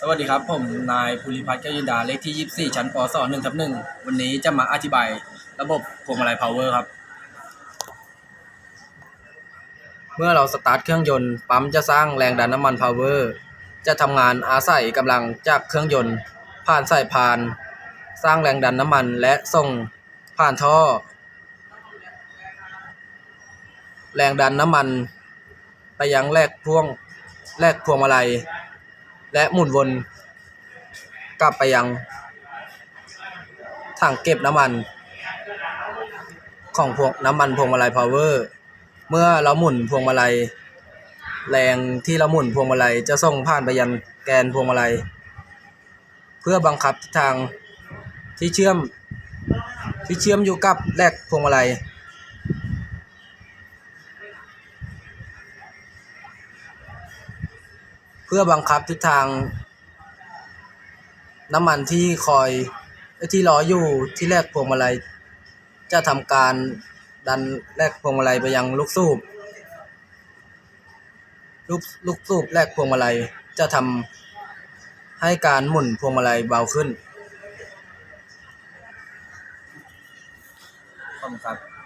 สวัสดีครับ ผมนายภูริพัฒน์แก้วยินดาเลขที่ 24 ชั้นป .2 1ทับ1วันนี้จะมาอธิบายระบบพวงมาลัย power ครับ เมื่อเราสตาร์ทเครื่องยนต์ปั๊มจะสร้างแรงดันน้ำมัน power จะทำงานอาศัยกำลังจากเครื่องยนต์ ผ่านสายพาน สร้างแรงดันน้ำมันและส่งผ่านท่อ แรงดันน้ำมัน ไปยังแลกพ่วงแลกพวงมาลัย และหมุนวนกลับไปยังถังเก็บน้ำมัน ของพวงน้ำมันพวงมาลัยพาวเวอร์เมื่อเราหมุนพวงมาลัย แรงที่เราหมุนพวงมาลัยจะส่งผ่านไปยังแกนพวงมาลัย เพื่อบังคับทิศทางที่เชื่อมที่เชื่อมอยู่กับแลกพวงมาลัย เพื่อบังคับทิศทาง น้ำมันที่คอยที่รออยู่ที่แรกพวงมาลัย จะทำการดันแรกพวงมาลัยไปยังลูกสูบลูกลูกสูบแรกพวงมาลัยจะทำให้การหมุนพวงมาลัยเบาขึ้นขอบคุณครับ